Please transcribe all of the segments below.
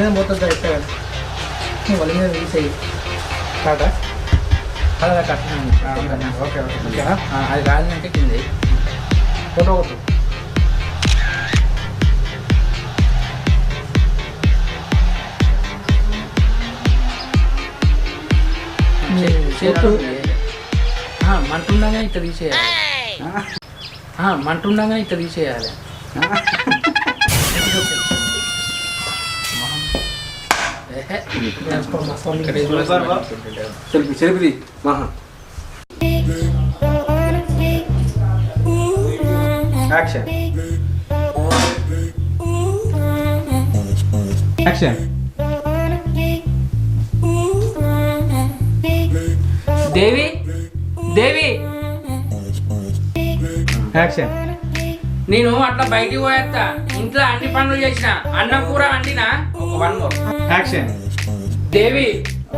మీద పోతుంది ఇస్తా వాళ్ళ మీద తీసేయి. కాదా అలా కట్టినాను ఓకే ఓకే ఓకేనా? అది కాదంటే కింద. ఫోటో కొట్టు. మంటుండగా ఇట్లా తీసేయాలి. ఆ, మంటుండగా ఇట్లా తీసేయాలి. సెల్ఫీ మహా action action Devi Devi action నేను అట్లా బయటికి పోయేస్తా. ఇంట్లో అన్ని పనులు చేసిన? అన్నం కూర వండినా? ఒక one more. Action Devi?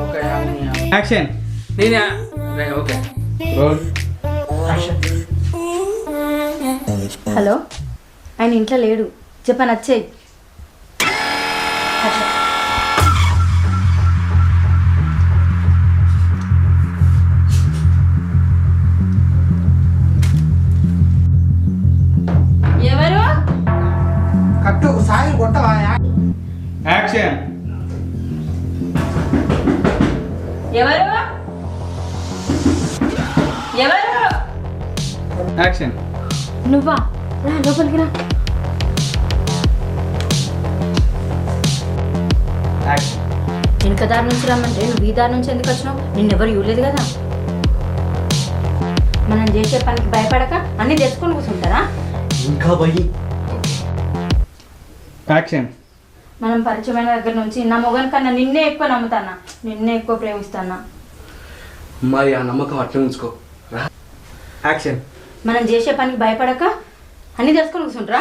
Okay action నేను? ఓకే. హలో. ఆయన ఇంట్లో లేడు. చెప్పని వచ్చేయి యాక్షన్ నువ్వా? రా లోపలికి రా. యాక్షన్ వెనుక దారి నుంచి రమ్మంటే నువ్వు ఈ దారి నుంచి ఎందుకు వచ్చినావు? నిన్నెవరు ఇవ్వలేదు కదా. మనం చేసే పనికి భయపడక అన్ని తెచ్చుకొని కూర్చుంటారా? ఇంకా భయం. యాక్షన్ మనం పరిచయమైన దగ్గర నుంచి నా మొగన్ కన్నా నిన్నే ఎక్కువ నమ్ముతానా? నిన్నే ఎక్కువ ప్రేమిస్తానా? మరి ఆ నమ్మకం అట్లే ఉంచుకో. యాక్షన్ మనం చేసే పనికి భయపడక అన్ని తెచ్చుకొని కూర్చుంటారా.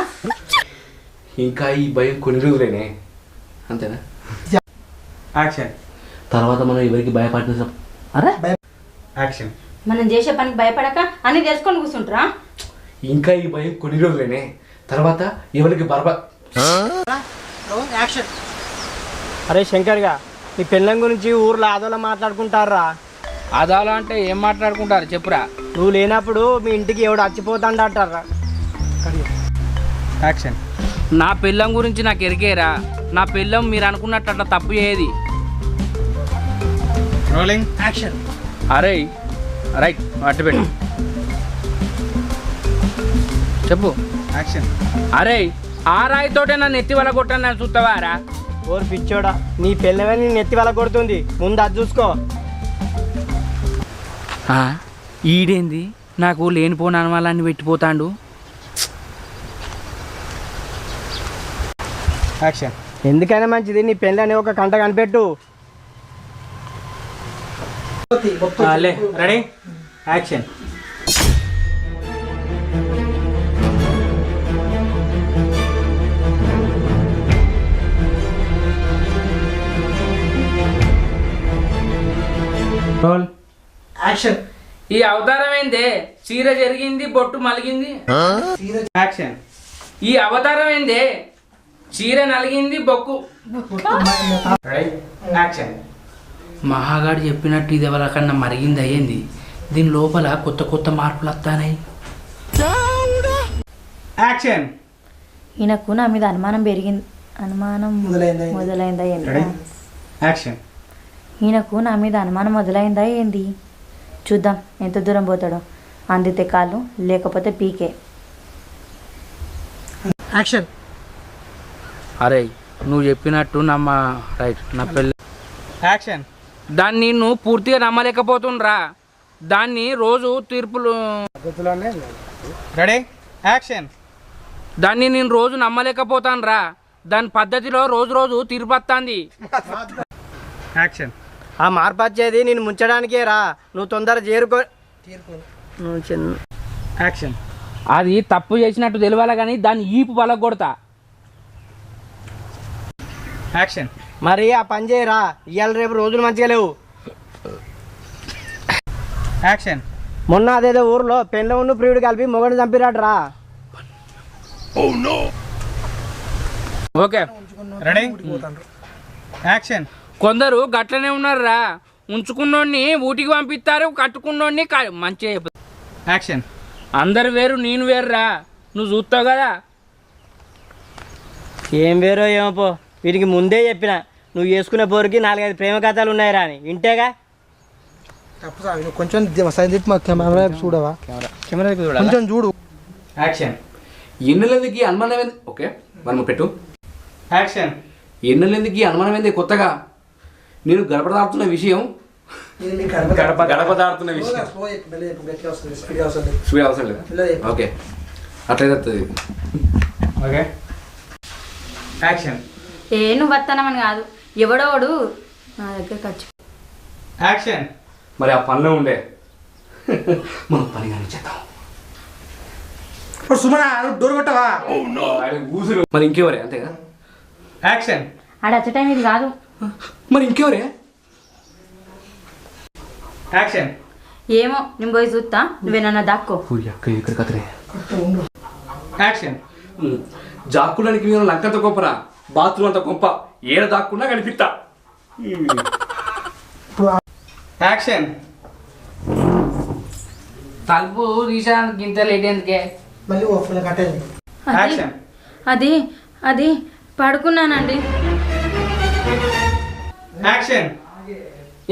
ఇంకా ఈ భయం కొన్ని రోజులేనే. అంతేనా? యాక్షన్. తర్వాత మనం ఎవరికి భయపడిన అరే! యాక్షన్. మనం చేసే పనికి భయపడక అన్ని తెచ్చుకొని కూర్చుంటారా. ఇంకా ఈ భయం కొన్ని రోజులేనే. తర్వాత ఎవరికి బరబ యాక్షన్ అరే శంకర్గా నీ పెళ్ళం గురించి ఊర్లో ఆదోళ మాట్లాడుకుంటారా? అదాలో అంటే ఏం మాట్లాడుకుంటారు? చెప్పురా. నువ్వు లేనప్పుడు మీ ఇంటికి ఎవడు చచ్చిపోతాంటారా యాక్షన్ నా పిల్లం గురించి నాకు ఎరికేరా. నా పిల్లం మీరు అనుకున్నట్టు అట్లా తప్పు చేయది. రోలింగ్ యాక్షన్ అరే రైట్ అట్టు పెట్టు. చెప్పు. యాక్షన్ అరే ఆ రాయితోటే నన్ను ఎత్తి వల్ల కొట్టాను నన్ను చూస్తావారా ఓరు పిచ్చోడా నీ పెళ్ళమే నీ నెత్తి వల్ల కొడుతుంది. ముందు అది చూసుకో. ఈడేంది? నాకు లేనిపోని అనుమానాన్ని పెట్టిపోతాండు. యాక్షన్ ఎందుకైనా మంచిది నీ పెళ్ళని ఒక కంట కనిపెట్టు. రెడీ? Action role action. ఈ అవతారం ఏందే? చీర జరిగింది బొట్టు మలిగింది. యాక్షన్. ఈ అవతారం ఏందే? చీర నలిగింది బొక్కు. యాక్షన్. మహాగాడు చెప్పినట్టు ఇది ఎవరికన్నా మరిగింది అయ్యింది దీని లోపల కొత్త కొత్త మార్పులు వస్తానాయి. యాక్షన్. ఈయనకు నా మీద అనుమానం పెరిగింది. అనుమానం మొదలైందా ఏంది? యాక్షన్. ఈయనకు నా మీద అనుమానం మొదలైందా ఏంది? చూద్దాం ఎంత దూరం పోతాడో. అందితే కాళ్ళు లేకపోతే పీకే. యాక్షన్. అరే నువ్వు చెప్పినట్టు నమ్మ. రైట్ నా పెళ్ళి. యాక్షన్. దాన్ని నువ్వు పూర్తిగా నమ్మలేకపోతుండ్రా. దాన్ని రోజు తీర్పులు రెడీ యాక్షన్ దాన్ని నేను రోజు నమ్మలేకపోతాను రా దాని పద్ధతిలో రోజు రోజు తీర్పు వస్తుంది. యాక్షన్ ఆ మార్పు వచ్చేది నేను ముంచడానికే రా. నువ్వు తొందర చేరుకో. నువ్వు చిన్న యాక్షన్ అది తప్పు చేసినట్టు తెలియాలి కానీ దాన్ని ఈపు పలగొడతా. యాక్షన్ మరి ఆ పని చేయరా ఇవాళ రేపు రోజులు మంచిగా లేవు. యాక్షన్ మొన్న అదేదో ఊర్లో పెళ్ళ ఉన్న ప్రియుడు కలిపి మొగడు చంపిరాడు రా. ఓకే రెడీ యాక్షన్ కొందరు గట్లనే ఉన్నారురా. ఉంచుకున్నోడిని ఊటికి పంపిస్తారు కట్టుకున్నోడిని మంచిగా. యాక్షన్. అందరు వేరు నేను వేరురా. నువ్వు చూస్తావు కదా. ఏం వేరో ఏమో పో. వీటికి ముందే చెప్పిన. నువ్వు చేసుకునే పోరుకి నాలుగైదు ప్రేమ కథలు ఉన్నాయిరా అని. వింటేగా? తప్పు సార్ నువ్వు కొంచెం మా కెమెరా చూడవా? కెమెరా కొంచెం చూడు. యాక్షన్. ఎన్నెలెందుకు అనుమానం ఓకే మనం పెట్టు. యాక్షన్. ఎన్నెలెందుకు అనుమానం ఏంది కొత్తగా? నేను గడప దాడుతున్న విషయం గడప గడప దాడుతున్న విషయం. చూడే అవసరం లేదా. ఓకే అట్లయితే వస్తుంది. ఓకే. యాక్షన్ ఏ నువ్వు వస్తానమని కాదు. ఎవడోడు నా దగ్గరకు వచ్చి యాక్షన్ మరి ఆ పనిలో ఉండే. మనం పని కానీ చేద్దాం. ఇప్పుడు సుమన డోర్ కొట్టవా? మరి ఇంకెవరే అంతేగా యాక్షన్ ఆడ వచ్చే టైం ఇది కాదు. మరి ఇంకెవరే? యాక్షన్ ఏమో నేను పోయి చూస్తా నువ్వేనన్నా దాక్కో. అక్క ఇక్కడ కథనే యాక్షన్ జాక్కుడానికి మీరు లంకంత గొప్పరా? బాత్రూమ్ అంత గొప్ప. ఏడ దాక్కున్నా కనిపిస్తా. యాక్షన్ తలుపు తీసానికి ఇంత లేట్ ఎందుకే? మళ్ళీ ఓ ఫుల్ కట్టేది. యాక్షన్ అది అది పడుకున్నానండి. యాక్షన్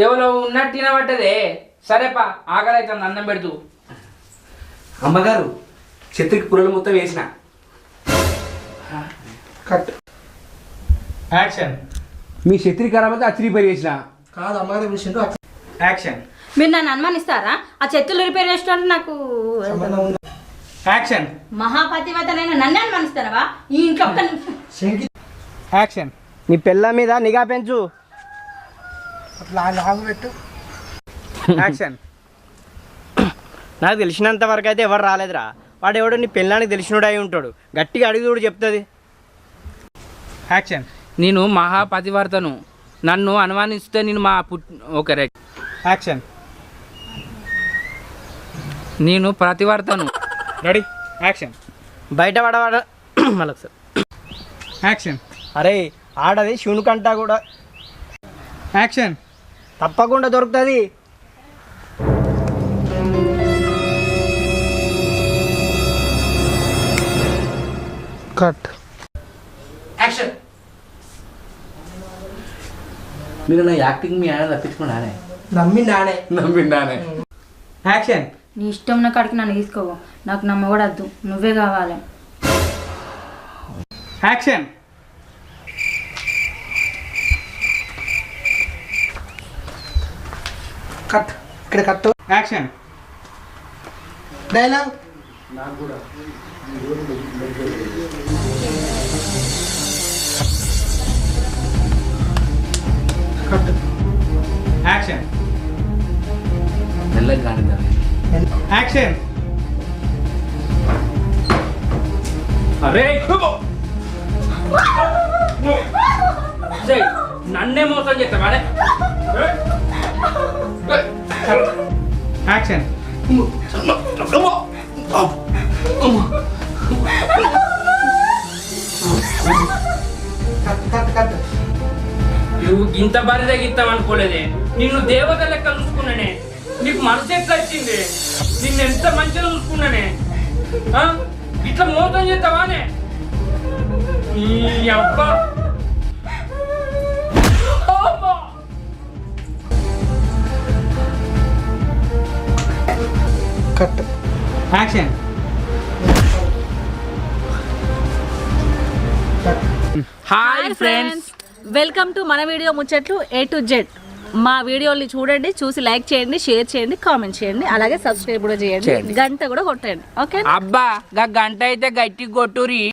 ఎవరో ఉన్నట్టు తినబట్టదే సరేపా ఆకలి అవుతుంది అన్నం పెడుతూ. అమ్మగారు చెట్టుకి పుల్లలు మొత్తం వేసిన. కట్ యాక్షన్ మీ శత్రి ఖరాబ్ అయితే అచ్చి రిపేర్ చేసిన కాదు అమ్మగారు అట్లా. యాక్షన్ మీరు నన్ను అనుమానిస్తారా? ఆ చెత్తులు రిపేర్ చేసినట్టు నాకు యాక్షన్ మహాపతివతలైన నన్ను అనుమానిస్తారా? ఈ ఇంట్లో యాక్షన్ నీ పిల్ల మీద నిఘా పెంచు. అట్లా లాగు పెట్టు. యాక్షన్ నాకు తెలిసినంత వరకు అయితే ఎవరు రాలేదురా. వాడు ఎవడో నీ పిల్లానికి తెలిసినోడు అయి ఉంటాడు. గట్టిగా అడిగి చూడు చెప్తుంది. యాక్షన్ నేను మహాపతివర్తను నన్ను అనుమానిస్తే నేను మా పుట్ ఓకే రైట్. యాక్షన్ నేను ప్రతివర్తను. రెడీ యాక్షన్ బయట పడవాడ మళ్ళీ ఒకసారి. యాక్షన్ అరే ఆడది శివునికంటా కూడా. యాక్షన్ తప్పకుండా దొరుకుతుంది. కట్. యాక్షన్. మీరు నా యాక్టింగ్ మీ ఆయన తప్పించుకున్నానే నమ్మిండానే యాక్షన్. నీ ఇష్టం ఉన్న కాడికి నన్ను తీసుకోవు నాకు నమ్మకూడద్దు నువ్వే కావాలి. యాక్షన్. కట్. ఇక్కడ cut. Action. Dialogue. Cut. Action. మెల్లగా యాక్షన్. అరే. నన్నే మోసం చేస్తావా యాక్షన్ నువ్వు ఇంత బరిద తగ్గిస్తాం అనుకోలేదే. నిన్ను దేవత లెక్క చూసుకున్నానే. నీకు మనసు ఎట్లా వచ్చింది నిన్ను ఎంత మంచిగా చూసుకున్నానే? ఆ? ఇట్లా మోసం చేస్తావానే? నీ అబ్బా. Cut. Action hi friends welcome to మన వీడియో ముచ్చట్లు ఏ టు జెడ్ మా వీడియోని చూడండి చూసి లైక్ చేయండి షేర్ చేయండి కామెంట్ చేయండి అలాగే సబ్స్క్రైబ్ కూడా చేయండి. గంట కూడా కొట్టండి. ఓకే అబ్బా గా గంట అయితే గట్టి కొట్టురి